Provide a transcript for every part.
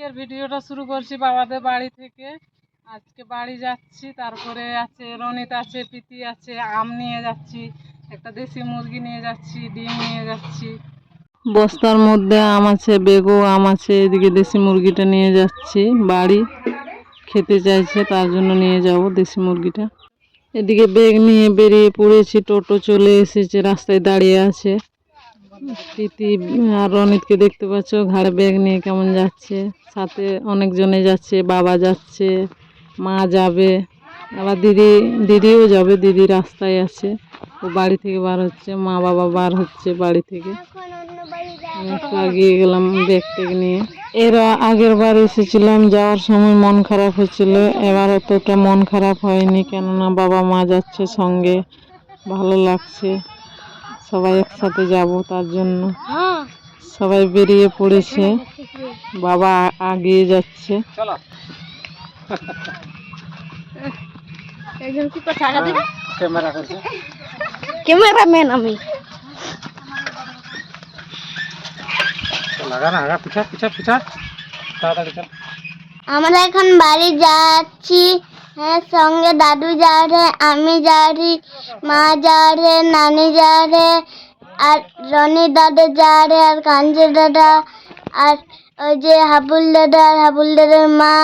আজকের ভিডিওটা শুরু করছি বাবাদের বাড়ি থেকে। আজকে বাড়ি যাচ্ছি, তারপরে আছে রনিত আছে পিতি আছে, আম নিয়ে যাচ্ছি, একটা দেশি মুরগি নিয়ে যাচ্ছি, ডিম নিয়ে যাচ্ছি। বস্তার মধ্যে আম আছে বেগও আম আছে, এদিকে দেশি মুরগিটা নিয়ে যাচ্ছি, বাড়ি খেতে চাইছে, তার জন্য নিয়ে যাব দেশি মুরগিটা। এদিকে বেগ নিয়ে বেরিয়ে পড়েছি, টোটো চলে এসেছে, রাস্তায় দাঁড়িয়ে আছে। প্রীতি আর রনিতকে দেখতে পাচ্ছ, ঘাড়ে ব্যাগ নিয়ে কেমন যাচ্ছে। সাথে অনেকজনে যাচ্ছে, বাবা যাচ্ছে, মা যাবে, আবার দিদি, দিদিও যাবে, দিদি রাস্তায় আছে। ও বাড়ি থেকে বার হচ্ছে, মা বাবা বার হচ্ছে বাড়ি থেকে। একটু এগিয়ে গেলাম ব্যাগ ট্যাগ নিয়ে। এর আগের বার এসেছিলাম, যাওয়ার সময় মন খারাপ হয়েছিল। এবার অতটা মন খারাপ হয়নি, কেননা বাবা মা যাচ্ছে সঙ্গে। ভালো লাগছে। সবাই একসাথে যাব তার জন্য। সবাই বেরিয়ে পড়েছে। বাবা আগিয়ে যাচ্ছে। ক্যামেরাম্যান আমি। আমরা এখন বাড়ি যাচ্ছি। হ্যাঁ সঙ্গে দাদু যাবে আমি যাবি মা যা রে, নানি যা রে, আর রনি দাদা যাবে আর কাঞ্জি দাদা, আর ওই যে হাবুল দাদা, আর হাবুল দাদার মা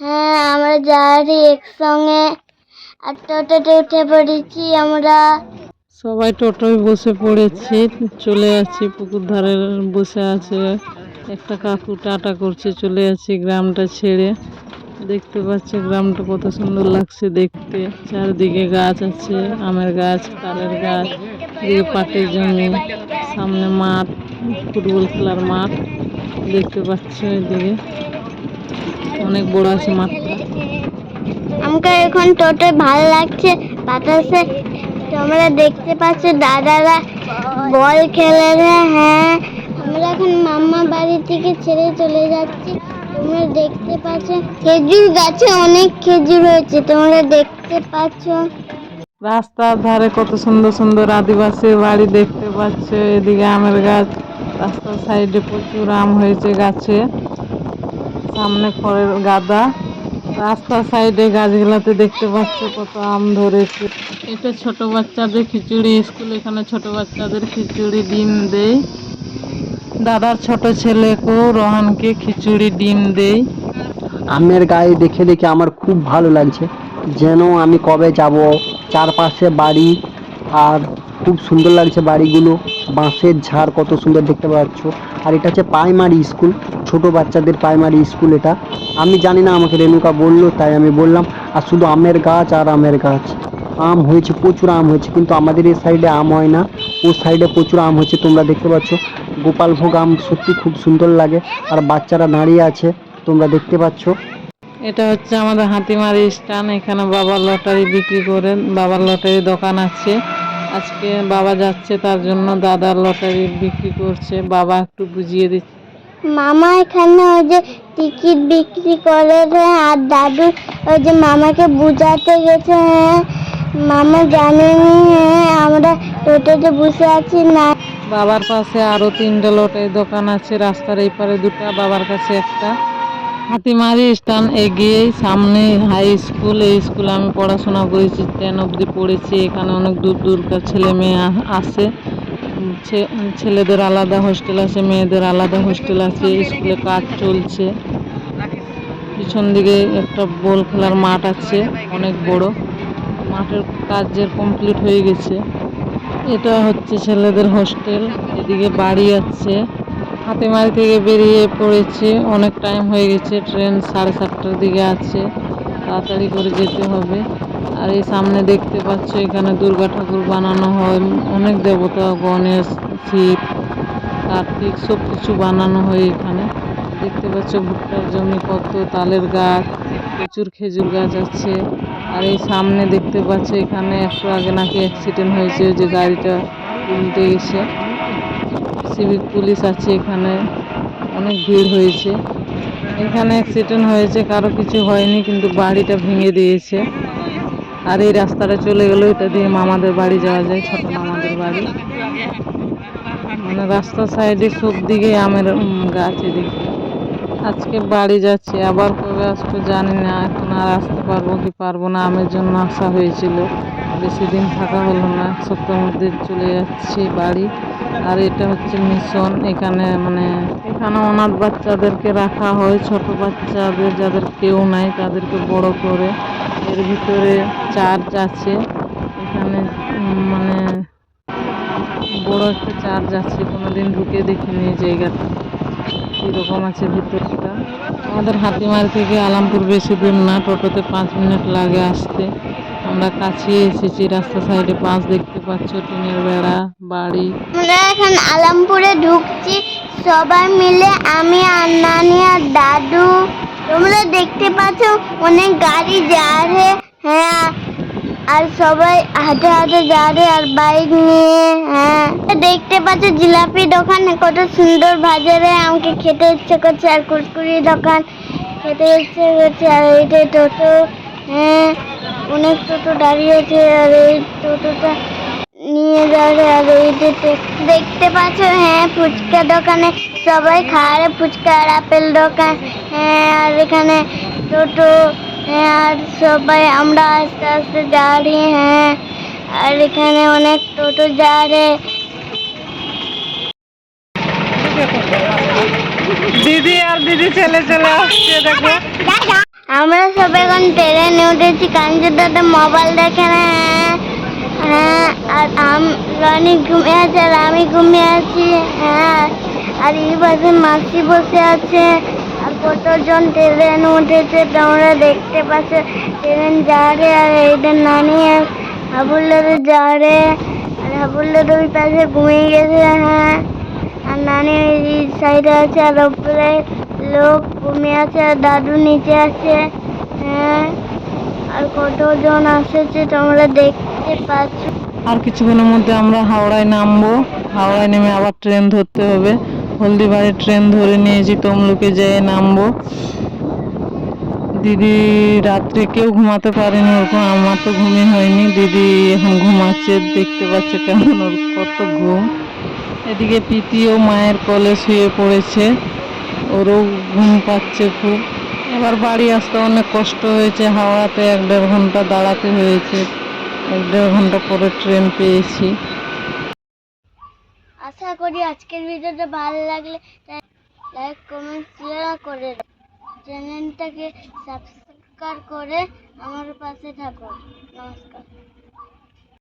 হ্যাঁ আমরা যাবি একসঙ্গে। আর টোটোতে উঠে পড়েছি আমরা। সবাই টোটোয় বসে পড়েছি, চলে যাচ্ছি পুকুর ধারে, বসে আছে। একটা কাকু টাটা করছে, চলে যাচ্ছি গ্রামটা ছেড়ে। দেখতে পাচ্ছি গ্রামটা কত সুন্দর লাগছে দেখতে। চারদিকে গাছ আছে, আমের গাছ, তালের গাছ এদিকে পাটের জমি, সামনে মাঠ, ফুটবল খেলার মাঠ দেখতে পাচ্ছি এদিকে। অনেক বড় আছে মাঠটা। আমাকে এখন টোটো ভালো লাগছে, বাতাসে। তোমরা দেখতে পাচ্ছ দাদারা বল খেলে হ্যাঁ। আমরা এখন মাম্মা বাড়ি থেকে ছেড়ে চলে যাচ্ছি। তোমরা দেখতে পাচ্ছ, খেজুর গাছে অনেক খেজুর হয়েছে, তোমরা দেখতে পাচ্ছ। রাস্তার ধারে কত সুন্দর সুন্দর আদিবাসী বাড়ি দেখতে পাচ্ছ, এদিকে আমের গাছ, রাস্তার সাইডে প্রচুর আম হয়েছে গাছে, সামনে খড়ের গাদা, রাস্তার সাইডে গাছগুলাতে দেখতে পাচ্ছ কত আম ধরেছে। এটা ছোট বাচ্চাদের খিচুড়ি, স্কুল এখানে ছোট বাচ্চাদের খিচুড়ি, ডিম দেয়। দাদার ছোট ছেলেকেও রোহানকে খিচুড়ি ডিম দেই। আমের গায়ে দেখে দেখে আমার খুব ভালো লাগছে, যেন আমি কবে যাব, চারপাশে বাড়ি আর খুব সুন্দর লাগছে বাড়িগুলো, বাঁশের ঝাড় কত সুন্দর দেখতে পাচ্ছ। আর এটা হচ্ছে প্রাইমারি স্কুল ছোট বাচ্চাদের প্রাইমারি স্কুল এটা। আমি জানি না, আমাকে রেণুকা বলল, তাই আমি বললাম, আর শুধু আমের গাছ আর আমের গাছ। আম হয়েছে, প্রচুর আম হয়েছে, কিন্তু আমাদের এই সাইডে আম হয় না। ও সাইডে প্রচুর আম হয়েছে, তোমরা দেখতে পাচ্ছ। গোপালভোগ আম সত্যি খুব সুন্দর লাগে। আর বাচ্চারা দাঁড়িয়ে আছে তোমরা দেখতে পাচ্ছ। এটা হচ্ছে আমাদের হাতিমারি স্টান এখানে বাবার লটারি বিক্রি করেন বাবার লটারি দোকান আছে। আজকে বাবা যাচ্ছে তার জন্য দাদার লটারি বিক্রি করছে। বাবা একটু বুঝিয়ে দিচ্ছে। মামা এখানে ওই যে টিকিট বিক্রি করে রে আর দাদু ওই যে মামাকে বুঝাতে গেছে হ্যাঁ। মামা জানেনি হ্যাঁ আমরা টোটোতে বসে আছি না বাবার পাশে আরও তিনটে লটারি দোকান আছে, রাস্তার এই পারে দুটা, বাবার কাছে একটা। হাতিমারি স্টান এগিয়েই সামনে হাই স্কুল এই স্কুলে আমি পড়াশোনা করেছি টেন অবধি পড়েছি, এখানে অনেক দূর দূরকার ছেলে মেয়ে আসে ছেলেদের আলাদা হোস্টেল আছে, মেয়েদের আলাদা হোস্টেল আছে স্কুলে কাজ চলছে। পিছন দিকে একটা বল খেলার মাঠ আছে, অনেক বড়। মাঠের কাজের কমপ্লিট হয়ে গেছে। এটা হচ্ছে ছেলেদের হোস্টেল, এদিকে বাড়ি আছে। হাতিমারি থেকে বেরিয়ে পড়েছে, অনেক টাইম হয়ে গেছে ট্রেন সাড়ে সাতটার দিকে আছে, তাড়াতাড়ি করে যেতে হবে। আর এই সামনে দেখতে পাচ্ছ, এখানে দুর্গা ঠাকুর বানানো হয়, অনেক দেবতা, গণেশ, শিব, কার্তিক, সব কিছু বানানো হয় এখানে। দেখতে পাচ্ছ, ভুট্টার জমি কত, তালের গাছ, প্রচুর খেজুর গাছ আছে। আর এই সামনে দেখতে পাচ্ছ, এখানে একটু আগে নাকি অ্যাক্সিডেন্ট হয়েছে, যে গাড়িটা উল্টে গেছে। সিভিক পুলিশ আছে এখানে, অনেক ভিড় হয়েছে। এখানে অ্যাক্সিডেন্ট হয়েছে, কারও কিছু হয়নি, কিন্তু বাড়িটা ভেঙে দিয়েছে। আর এই রাস্তাটা চলে গেল, এটা দিয়ে মামাদের বাড়ি যাওয়া যায়, ছোট মামাদের বাড়ি। মানে রাস্তার সাইডে সব দিকে আমের গাছ এদিকে। আজকে বাড়ি যাচ্ছি, আবার কবে আসব জানি না, এখন আর আসতে পারব কি পারব না, আমের জন্য আসা হয়েছিল। বেশি দিন থাকা হলো না এক সপ্তাহের মধ্যে চলে যাচ্ছি বাড়ি। আর এটা হচ্ছে মিশন, এখানে মানে এখানে অনাথ বাচ্চাদেরকে রাখা হয়, ছোট বাচ্চাদের যাদের কেউ নাই, তাদেরকে বড় করে। এর ভিতরে চার্চ আছে, এখানে মানে বড় একটা চার্চ আছে, কোনোদিন ঢুকে দেখিনি জায়গাটা কীরকম আছে ভিতরটা? আমাদের হাতিমার থেকে আলামপুর বেশি দূর না, টোটোতে পাঁচ মিনিট লাগে আসতে। আমরা কাছে এসেছি, রাস্তা সাইডে পাঁচ দেখতে পাচ্ছ, টিনের বেড়া, বাড়ি। আমরা এখন আলামপুরে ঢুকছি, সবাই মিলে আমি আর নানি আর দাদু। তোমরা দেখতে পাচ্ছ, অনেক গাড়ি যারে হ্যাঁ আর সবাই হাতে হাতে যারে আর বাইক নিয়ে। দেখতে পাচ্ছ, জিলাপি দোকান, কত সুন্দর বাজারে আমাকে খেতে ইচ্ছে করছে, আর কুরকুরি দোকান খেতে ইচ্ছে করছে, আর এইটা টোটো হ্যাঁ অনেক টোটো দাঁড়িয়ে আছে, আর এই টোটোটা নিয়ে যাবে, আর এই যে দেখতে পাচ্ছ হ্যাঁ ফুচকা দোকানে সবাই খায়, ফুচকা আর আপেল দোকান হ্যাঁ আর এখানে টোটো হ্যাঁ আর সবাই, আমরা আস্তে আস্তে যাচ্ছি হ্যাঁ আর এখানে অনেক টোটো যারে দিদি আর দিদি ছেলে চলে আসছে, দেখো। আমরা সব এখন ট্রেনে উঠেছি কাঞ্চু দাদা মোবাইল দেখে না। হ্যাঁ আর আম ঘুমিয়ে আছে, আর আমি ঘুমিয়ে আছি। হ্যাঁ আর এই পাশে মাসি বসে আছে, আর কতজন ট্রেন উঠেছে তোমরা দেখতে পাচ্ছ। ট্রেন যারে আর এইদের নানি আর হাবুল্লার যারে আর হাবুল্লার ওই পাশে ঘুমিয়ে গেছে হ্যাঁ। আর নানি সাইডে আছে আর উপরে লোক ঘুমিয়ে আছে আর দাদু নিচে আছে। হ্যাঁ আর কতজন আসেছে তোমরা দেখতে পাচ্ছ। আর কিছুক্ষণের মধ্যে আমরা হাওড়ায় নামবো। হাওড়ায় নেমে আবার ট্রেন ধরতে হবে। হলদিবাড়ি ট্রেন ধরে নিয়েছি তমলুকে যেয়ে নামবো। দিদি রাত্রে কেউ ঘুমাতে পারেনি, ওরকম আমার তো ঘুমই হয়নি। দিদি এখন ঘুমাচ্ছে, দেখতে পাচ্ছে কেমন ওর কত ঘুম। এদিকে পিতিও মায়ের কলে শুয়ে পড়েছে। ওরও ঘুম পাচ্ছে খুব। এবার বাড়ি আসতে অনেক কষ্ট হয়েছে। হাওড়াতে এক দেড় ঘণ্টা দাঁড়াতে হয়েছে। এক দেড় ঘণ্টা পরে ট্রেন পেয়েছি। আশা করি আজকের ভিডিওটা ভালো লাগলে লাইক, কমেন্ট, শেয়ার করে চ্যানেলটাকে সাবস্ক্রাইব করে আমার পাশে থাকো। নমস্কার।